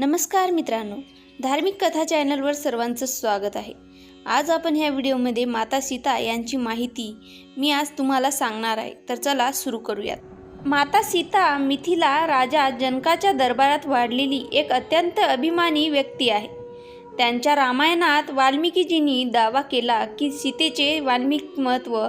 नमस्कार मित्रांनो धार्मिक कथा चॅनलवर सर्वांचं स्वागत आहे. आज आपण ह्या व्हिडिओमध्ये माता सीता यांची माहिती मी आज तुम्हाला सांगणार आहे. तर चला सुरू करूयात. माता सीता मिथिला राजा जनकाच्या दरबारात वाढलेली एक अत्यंत अभिमानी व्यक्ती आहे. त्यांच्या रामायणात वाल्मिकीजींनी दावा केला की सीतेचे वाल्मिक महत्त्व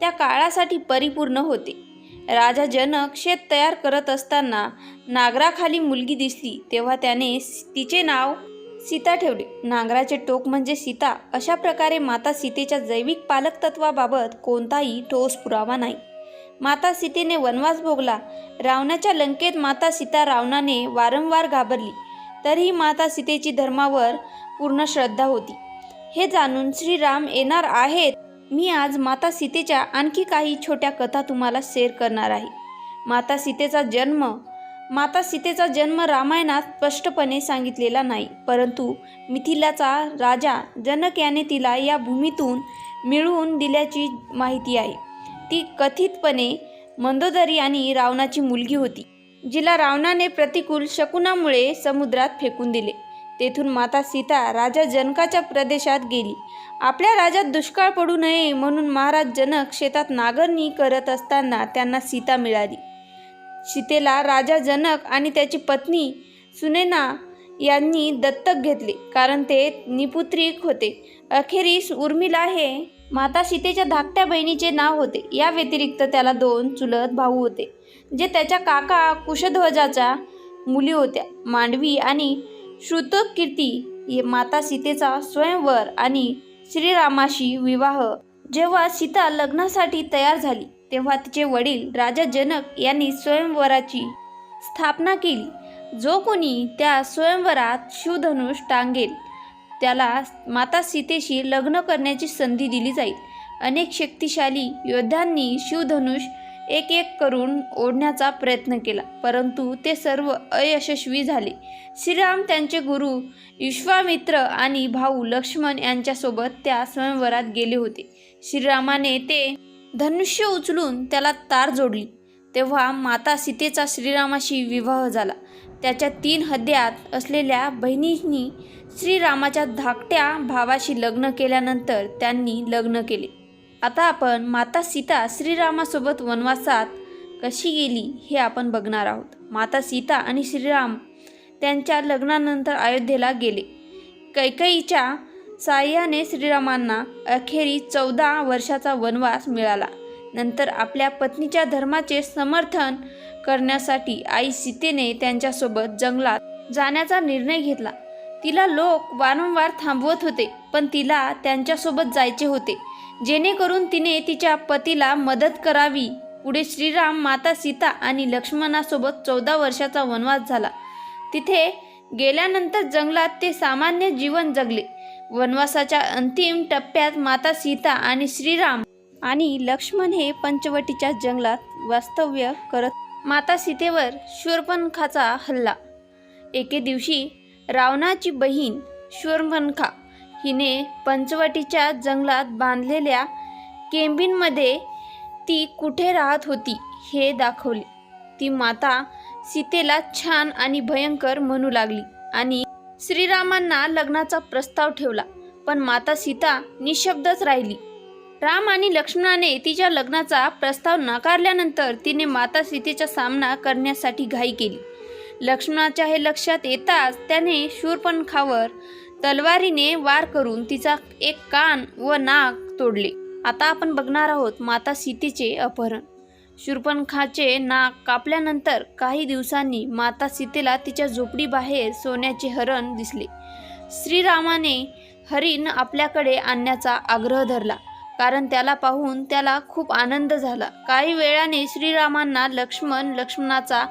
त्या काळासाठी परिपूर्ण होते. राजा जनक शेत तयार करत असताना नागराखाली मुलगी दिसली. तेव्हा त्याने तिचे नाव सीता ठेवले. नांगराचे टोक म्हणजे सीता. अशा प्रकारे माता सीतेच्या जैविक पालक तत्वाबाबत कोणताही ठोस पुरावा नाही. माता सीतेने वनवास भोगला. रावणाच्या लंकेत माता सीता रावणाने वारंवार घाबरली. तरीही माता सीतेची धर्मावर पूर्ण श्रद्धा होती. हे जाणून श्रीराम येणार आहेत? मी आज माता सीतेच्या आणखी काही छोट्या कथा तुम्हाला शेअर करणार आहे. माता सीतेचा जन्म माता सीतेचा जन्म रामायणात स्पष्टपणे सांगितलेला नाही परंतु मिथिलाचा राजा जनक याने तिला या भूमीतून मिळवून दिल्याची माहिती आहे. ती कथितपणे मंदोदरी आणि रावणाची मुलगी होती जिला रावणाने प्रतिकूल शकुनामुळे समुद्रात फेकून दिले. तेथून माता सीता राजा जनकाच्या प्रदेशात गेली. आपल्या राज्यात दुष्काळ पडू नये म्हणून महाराज जनक शेतात नागरणी करत असताना त्यांना सीता मिळाली. सीतेला राजा जनक आणि त्याची पत्नी सुनेना यांनी दत्तक घेतले कारण ते निपुत्रिक होते. अखेरीस उर्मिला हे माता सीतेच्या धाकट्या बहिणीचे नाव होते. या व्यतिरिक्त त्याला दोन चुलत भाऊ होते जे त्याच्या काका कुशध्वजाच्या मुली होत्या. मांडवी आणि श्रुतकीर्ती माता सीतेचा स्वयंवर आणि श्रीरामाशी विवाह. जेव्हा सीता लग्नासाठी तयार झाली तेव्हा तिचे वडील राजा जनक यांनी स्वयंवराची स्थापना केली. जो कोणी त्या स्वयंवरात शिवधनुष टांगेल त्याला माता सीतेशी लग्न करण्याची संधी दिली जाईल. अनेक शक्तिशाली योद्ध्यांनी शिवधनुष एक एक करून ओढण्याचा प्रयत्न केला. परंतु ते सर्व अयशस्वी झाले. श्रीराम त्यांचे गुरु विश्वामित्र आणि भाऊ लक्ष्मण यांच्यासोबत त्या स्वयंवरात गेले होते. श्रीरामाने ते धनुष्य उचलून त्याला तार जोडली. तेव्हा माता सीतेचा श्रीरामाशी विवाह झाला. त्याच्या तीन हद्यात असलेल्या बहिणींनी श्रीरामाच्या धाकट्या भावाशी लग्न केल्यानंतर त्यांनी लग्न केले. आता आपण माता सीता श्रीरामासोबत वनवासात कशी गेली हे आपण बघणार आहोत. माता सीता आणि श्रीराम त्यांच्या लग्नानंतर अयोध्येला गेले. कैकईच्या साह्याने श्रीरामांना अखेरी चौदा वर्षाचा वनवास मिळाला. नंतर आपल्या पत्नीच्या धर्माचे समर्थन करण्यासाठी आई सीतेने त्यांच्यासोबत जंगलात जाण्याचा निर्णय घेतला. तिला लोक वारंवार थांबवत होते पण तिला त्यांच्यासोबत जायचे होते. जेणेकरून तिने तिच्या पतीला मदत करावी. पुढे श्रीराम माता सीता आणि लक्ष्मणासोबत चौदा वर्षाचा वनवास झाला. तिथे गेल्यानंतर जंगलात ते सामान्य जीवन जगले. वनवासाच्या अंतिम टप्प्यात माता सीता आणि श्रीराम आणि लक्ष्मण हे पंचवटीच्या जंगलात वास्तव्य करत माता सीतेवर शूर्पणखाचा हल्ला. एके दिवशी रावणाची बहीण शूर्पणखा हिने पंचवटीच्या जंगलात बांधलेल्या केंबींमध्ये ती कुठे राहत होती हे दाखवले. ती माता सीतेला छान आणि भयंकर म्हणू लागली आणि श्रीरामांना लग्नाचा प्रस्ताव ठेवला पण माता सीता निशब्दच राहिली. राम आणि लक्ष्मणाने तिच्या लग्नाचा प्रस्ताव नाकारल्यानंतर तिने माता सीतेचा सामना करण्यासाठी घाई केली. लक्ष्मणाच्या हे लक्षात येताच त्याने शूरपणखावर तलवारीने वार करून तिचा एक कान व नाक तोडले. आता आपण बघणार आहोत माता सीतेचे अपहरण. शूर्पणखाचे नाक कापल्यानंतर काही दिवसांनी माता सीतेला तिच्या झोपडीबाहेर सोन्याचे हरण दिसले. श्रीरामाने हरिण आपल्याकडे आणण्याचा आग्रह धरला. कारण त्याला पाहून त्याला खूप आनंद झाला. काही वेळाने श्रीरामांना लक्ष्मण लक्ष्मणाचा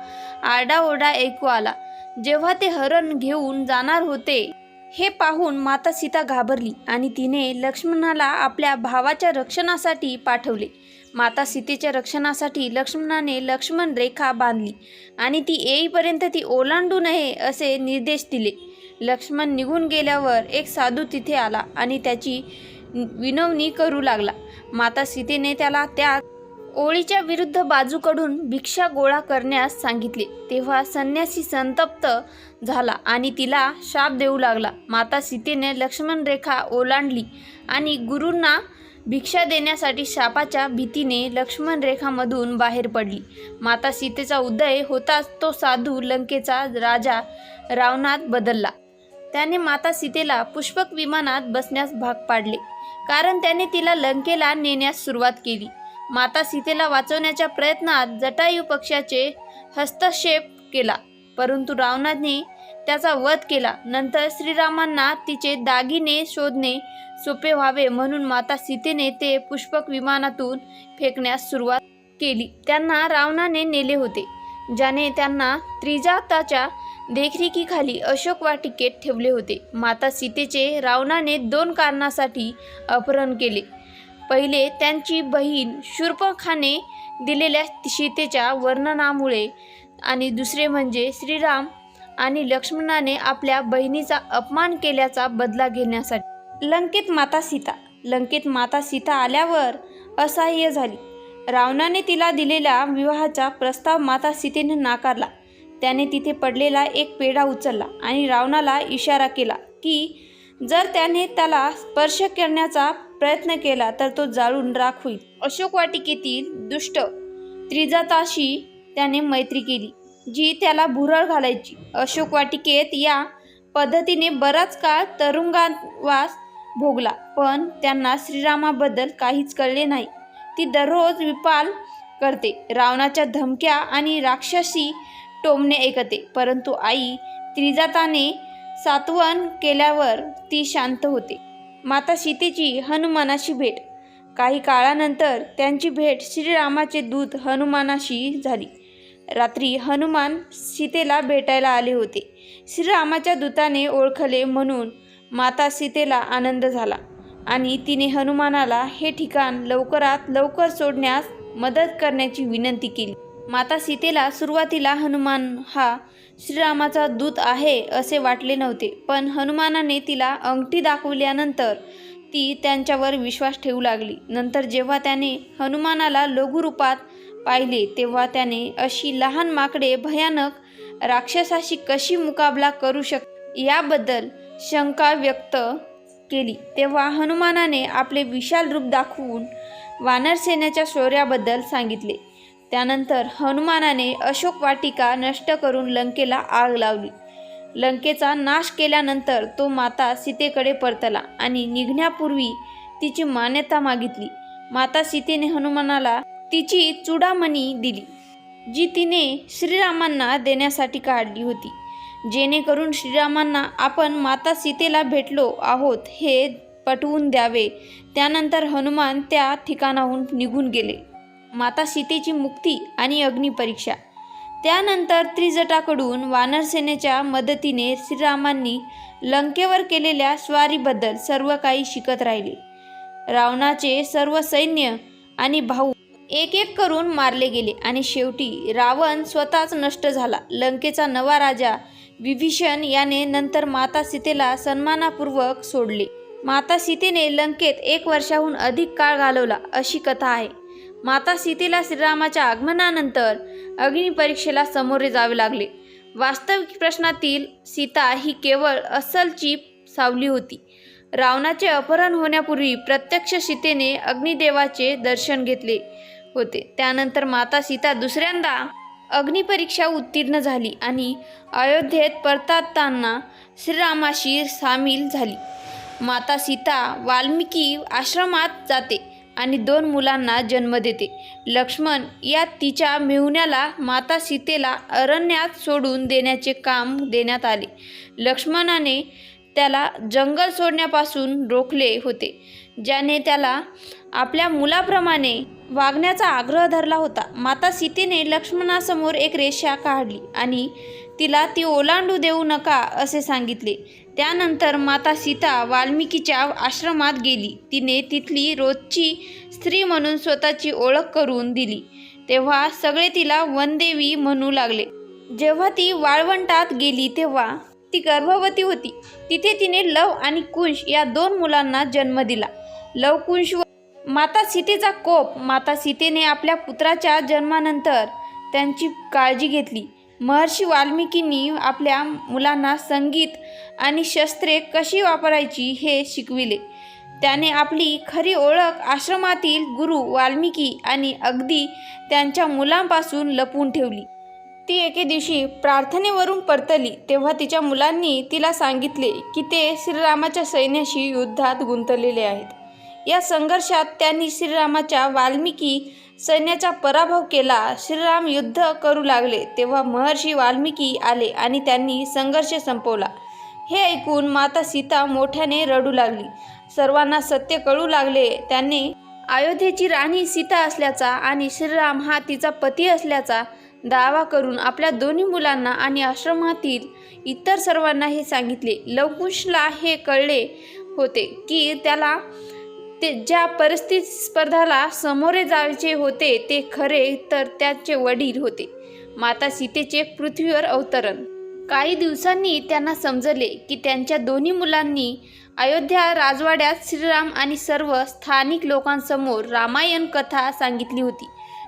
आरडाओरडा ऐकू आला. जेव्हा ते हरण घेऊन जाणार होते हे पाहून माता सीता घाबरली आणि तिने लक्ष्मणाला आपल्या भावाच्या रक्षणासाठी पाठवले. माता सीतेच्या रक्षणासाठी लक्ष्मणाने लक्ष्मण रेखा बांधली आणि ती येईपर्यंत ती ओलांडू नये असे निर्देश दिले. लक्ष्मण निघून गेल्यावर एक साधू तिथे आला आणि त्याची विनवणी करू लागला. माता सीतेने त्याला त्या ओळीच्या विरुद्ध बाजूकडून भिक्षा गोळा करण्यास सांगितले. तेव्हा संन्यासी संतप्त झाला आणि तिला शाप देऊ लागला. माता सीतेने लक्ष्मण रेखा ओलांडली आणि गुरूंना भिक्षा देण्यासाठी शापाच्या भीतीने लक्ष्मण रेखामधून बाहेर पडली. माता सीतेचा उदय होताच तो साधू लंकेचा राजा रावणात बदलला. त्याने माता सीतेला पुष्पक विमानात बसण्यास भाग पाडले. कारण त्याने तिला लंकेला नेण्यास सुरुवात केली. माता सीतेला वाचवण्याच्या प्रयत्नात जटायू पक्षाचे हस्तक्षेप केला. परंतु रावणाने त्याचा वध केला. नंतर श्रीरामांना तिचे दागिने शोधणे सोपे व्हावे म्हणून माता सीतेने ते पुष्पक विमानातून फेकण्यास सुरुवात केली. त्यांना रावणाने नेले होते ज्याने त्यांना त्रिजाताच्या देखरेखीखाली अशोक वाटिकेत ठेवले होते. माता सीतेचे रावणाने दोन कारणासाठी अपहरण केले. पहिले त्यांची बहीण शूर्पखाने दिलेल्या सीतेच्या वर्णनामुळे आणि दुसरे म्हणजे श्रीराम आणि लक्ष्मणाने आपल्या बहिणीचा अपमान केल्याचा बदला घेण्यासाठी. लंकेत माता सीता. लंकेत माता सीता आल्यावर असहाय्य झाली. रावणाने तिला दिलेला विवाहाचा प्रस्ताव माता सीतेने नाकारला. त्याने तिथे पडलेला एक पेढा उचलला आणि रावणाला इशारा केला की जर त्याने त्याला स्पर्श करण्याचा प्रयत्न केला तर तो जाळून राख होईल. अशोक वाटिकेतील दुष्ट त्रिजाताशी त्याने मैत्री केली जी त्याला भुरळ घालायची. अशोक वाटिकेत या पद्धतीने बराच काळ तरुंगावास भोगला पण त्यांना श्रीरामाबद्दल काहीच कळले नाही. ती दररोज विपाल करते. रावणाच्या धमक्या आणि राक्षसी टोमणे ऐकते. परंतु आई त्रिजाताने सातवन केल्यावर ती शांत होते. माता सीतेची हनुमानाशी भेट. काही काळानंतर त्यांची भेट श्रीरामाचे दूत हनुमानाशी झाली. रात्री हनुमान सीतेला भेटायला आले होते. श्रीरामाच्या दूताने ओळखले म्हणून माता सीतेला आनंद झाला आणि तिने हनुमानाला हे ठिकाण लवकरात लवकर सोडण्यास मदत करण्याची विनंती केली. माता सीतेला सुरुवातीला हनुमान हा श्रीरामाचा दूत आहे असे वाटले नव्हते पण हनुमानाने तिला अंगठी दाखवल्यानंतर ती त्यांच्यावर विश्वास ठेवू लागली. नंतर जेव्हा त्याने हनुमानाला लघुरूपात पाहिले तेव्हा त्याने अशी लहान माकडे भयानक राक्षसाशी कशी मुकाबला करू शक याबद्दल शंका व्यक्त केली. तेव्हा हनुमानाने आपले विशाल रूप दाखवून वानरसेनेच्या शौर्याबद्दल सांगितले. त्यानंतर हनुमानाने अशोक वाटिका नष्ट करून लंकेला आग लावली. लंकेचा नाश केल्यानंतर तो माता सीतेकडे परतला आणि निघण्यापूर्वी तिची मान्यता मागितली. माता सीतेने हनुमानाला तिची चुडामणी दिली जी तिने श्रीरामांना देण्यासाठी काढली होती. जेणेकरून श्रीरामांना आपण माता सीतेला भेटलो आहोत हे पटवून द्यावे. त्यानंतर हनुमान त्या ठिकाणाहून निघून गेले. माता सीतेची मुक्ती आणि अग्निपरीक्षा त्यानंतर त्रिजटाकडून वानरसेनेच्या मदतीने श्रीरामांनी लंकेवर केलेल्या स्वारीबद्दल सर्व काही शिकत राहिले. रावणाचे सर्व सैन्य आणि भाऊ एक एक करून मारले गेले आणि शेवटी रावण स्वतःच नष्ट झाला. लंकेचा नवा राजा विभीषण याने नंतर माता सीतेला सन्मानापूर्वक सोडले. माता सीतेने लंकेत एक वर्षाहून अधिक काळ घालवला अशी कथा आहे. माता सीतेला श्रीरामाच्या आगमनानंतर अग्निपरीक्षेला सामोरे जावे लागले. वास्तविक प्रश्नातील सीता ही केवळ अस्सलची सावली होती. रावणाचे अपहरण होण्यापूर्वी प्रत्यक्ष सीतेने अग्निदेवाचे दर्शन घेतले होते. त्यानंतर माता सीता दुसऱ्यांदा अग्निपरीक्षा उत्तीर्ण झाली आणि अयोध्येत परतताना श्रीरामाशी सामील झाली. माता सीता वाल्मिकी आश्रमात जाते. आणि दोन मुलांना जन्म देते. लक्ष्मण या तिच्या मेहुण्याला माता सीतेला अरण्यात सोडून देण्याचे काम देण्यात आले. लक्ष्मणाने त्याला जंगल सोडण्यापासून रोखले होते ज्याने त्याला आपल्या मुलाप्रमाणे वागण्याचा आग्रह धरला होता. माता सीतेने लक्ष्मणासमोर एक रेषा काढली आणि तिला ती ओलांडू देऊ नका असे सांगितले. त्यानंतर माता सीता वाल्मिकीच्या आश्रमात गेली. तिने तिथली रोजची स्त्री म्हणून स्वतःची ओळख करून दिली. तेव्हा सगळे तिला वनदेवी म्हणू लागले. जेव्हा ती वाळवंटात गेली तेव्हा ती गर्भवती होती. तिथे तिने लव आणि कुंश या दोन मुलांना जन्म दिला. लव कुंश व माता सीतेचा कोप माता सीतेने आपल्या पुत्राच्या जन्मानंतर त्यांची काळजी घेतली. महर्षी वाल्मिकींनी आपल्या मुलांना संगीत आणि शस्त्रे कशी वापरायची हे शिकविले. त्याने आपली खरी ओळख आश्रमातील गुरु वाल्मिकी आणि अगदी त्यांच्या मुलांपासून लपवून ठेवली. ती एके दिवशी प्रार्थनेवरून परतली तेव्हा तिच्या मुलांनी तिला सांगितले की ते श्रीरामाच्या सैन्याशी युद्धात गुंतलेले आहेत. या संघर्षात त्यांनी श्रीरामाच्या वाल्मिकी सैन्याचा पराभव केला श्रीराम युद्ध करू लागले तेव्हा महर्षी वाल्मिकी आले आणि त्यांनी संघर्ष संपवला. हे ऐकून माता सीता मोठ्याने रडू लागली. सर्वांना सत्य कळू लागले. त्यांनी अयोध्येची राणी सीता असल्याचा आणि श्रीराम हा तिचा पती असल्याचा दावा करून आपल्या दोन्ही मुलांना आणि आश्रमातील इतर सर्वांना हे सांगितले. लवकुशला हे कळले होते की त्याला ते ज्या परिस्थिती स्पर्धाला सामोरे जायचे होते ते खरे तर त्याचे वडील होते. माता सीतेचे पृथ्वीवर अवतरण. काही दिवसांनी त्यांना समजले की त्यांच्या दोन्ही मुलांनी अयोध्या राजवाड्यात श्रीराम आणि सर्व स्थानिक लोकांसमोर रामायण कथा सांगितली होती.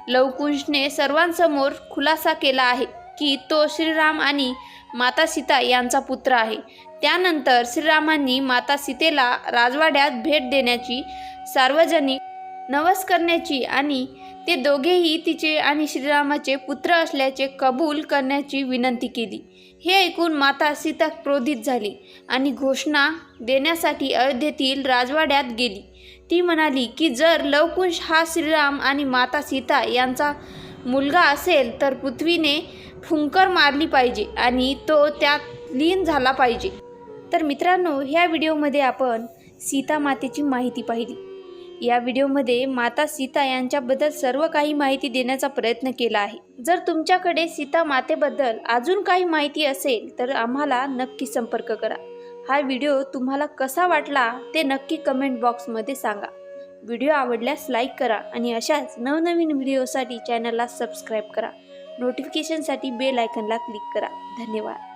लवकुंशने सर्वांसमोर खुलासा केला आहे की तो श्रीराम आणि माता सीता यांचा पुत्र आहे. त्यानंतर श्रीरामांनी माता सीतेला राजवाड्यात भेट देण्याची सार्वजनिक नवस करण्याची आणि ते दोघेही तिचे आणि श्रीरामाचे पुत्र असल्याचे कबूल करण्याची विनंती केली. हे ऐकून माता सीता क्रोधित झाली आणि घोषणा देण्यासाठी अयोध्येतील राजवाड्यात गेली. ती म्हणाली की जर लवकुश हा श्रीराम आणि माता सीता यांचा मुलगा असेल तर पृथ्वीने फुंकर मारली पाहिजे आणि तो त्यात लीन झाला पाहिजे. तर मित्रांनो ह्या व्हिडिओमध्ये आपण सीता मातेची माहिती पाहिली. या व्हिडिओमध्ये माता सीता यांच्याबद्दल सर्व काही माहिती देण्याचा प्रयत्न केला आहे. जर तुमच्याकडे सीता मातेबद्दल अजून काही माहिती असेल तर आम्हाला नक्की संपर्क करा. हा व्हिडिओ तुम्हाला कसा वाटला ते नक्की कमेंट बॉक्समध्ये सांगा. व्हिडिओ आवडल्यास लाईक करा आणि अशाच नवनवीन व्हिडिओसाठी चॅनलला सबस्क्राईब करा. नोटिफिकेशनसाठी बेल आयकनला क्लिक करा. धन्यवाद.